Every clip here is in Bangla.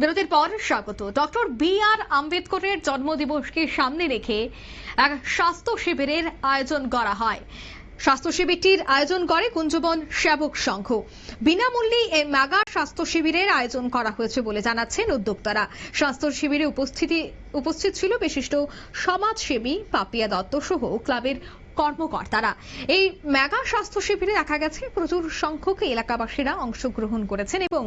বিরতির পর স্বাগত। ডক্টর বি আর আম্বেদকরের জন্মদিবসকে সামনে রেখে এক স্বাস্থ্য শিবিরের আয়োজন করা হয়। স্বাস্থ্য শিবিরটির আয়োজন করে কুঞ্জবন সেবক সংঘ। বিনামূল্যে এই মেগা স্বাস্থ্য শিবিরের আয়োজন করা হয়েছে বলে জানাচ্ছেন উদ্যোক্তারা। স্বাস্থ্য শিবিরে উপস্থিতি, উপস্থিত ছিল বিশিষ্ট সমাজসেবী পাপিয়া দত্ত সহ ক্লাবের কর্মকর্তারা। এই মেগা স্বাস্থ্য শিবিরে দেখা গেছে প্রচুর সংখ্যক এলাকাবাসীরা অংশগ্রহণ করেছেন এবং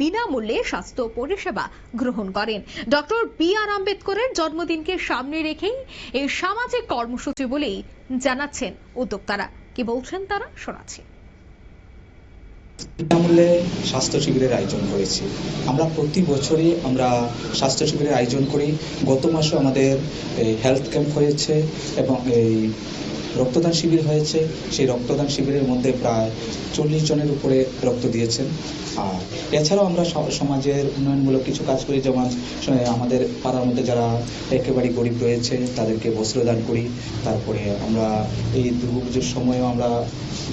বিনামূল্যে স্বাস্থ্য পরিষেবা গ্রহণ করেন। ডক্টর বি আর আম্বেদকরের জন্মদিনকে সামনে রেখেই এই সামাজিক কর্মসূচি বলেই জানাচ্ছেন উদ্যোক্তারা। কি বলছেন তারা? শোনাচ্ছি। বিনামূল্যে স্বাস্থ্য শিবিরের আয়োজন করেছি। আমরা প্রতি বছরই আমরা স্বাস্থ্য শিবিরের আয়োজন করি। গত মাসে আমাদের হেলথ ক্যাম্প হয়েছে এবং এই রক্তদান শিবির হয়েছে। সেই রক্তদান শিবিরের মধ্যে প্রায় চল্লিশ জনের উপরে রক্ত দিয়েছেন। আর এছাড়াও আমরা সমাজের উন্নয়নমূলক কিছু কাজ করি, যেমন আমাদের পাড়ার মধ্যে যারা একেবারে গরিব রয়েছে, তাদেরকে বস্ত্রদান করি। তারপরে আমরা এই দুর্গাপুজোর সময়ও আমরা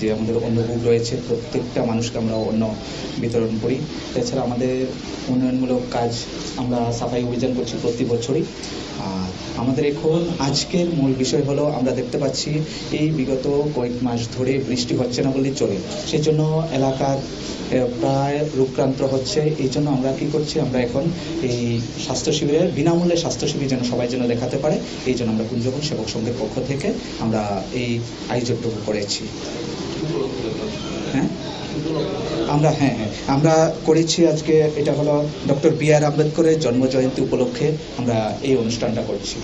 যে আমাদের অন্নভোগ রয়েছে, প্রত্যেকটা মানুষকে আমরা অন্ন বিতরণ করি। এছাড়া আমাদের উন্নয়নমূলক কাজ আমরা সাফাই অভিযান করছি প্রতি বছরই। আর আমাদের এখন আজকের মূল বিষয় হলো, আমরা দেখতে পাচ্ছি এই বিগত কয়েক মাস ধরে বৃষ্টি হচ্ছে না বললেই চলে। সেই জন্য এলাকার প্রায় রূপক্রান্ত হচ্ছে। এই জন্য আমরা কি করছি, আমরা এখন এই স্বাস্থ্য শিবিরের বিনামূল্যে স্বাস্থ্য শিবির যেন সবাই যেন দেখাতে পারে, এই জন্য আমরা কুঞ্জবন সেবক সংঘের পক্ষ থেকে আমরা এই আয়োজনটুকু করেছি। হ্যাঁ? আমরা হ্যাঁ হ্যাঁ। আমরা করেছি আজকে, এটা হলো ডক্টর বি আর আম্বেদকরের জন্ম জয়ন্তী উপলক্ষে আমরা এই অনুষ্ঠানটা করছি।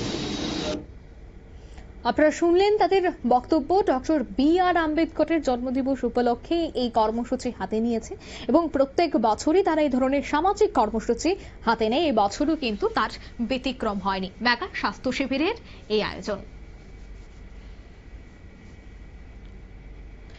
আপনারা শুনলেন তাদের বক্তব্য, ডক্টর বি আর আম্বেদকরের জন্মদিবস উপলক্ষে এই কর্মসূচি হাতে নিয়েছে এবং প্রত্যেক বছরই তারা এই ধরনের সামাজিক কর্মসূচি হাতে নেয়। এই বছরও কিন্তু তার ব্যতিক্রম হয়নি। মেগা স্বাস্থ্য শিবিরের এই আয়োজন।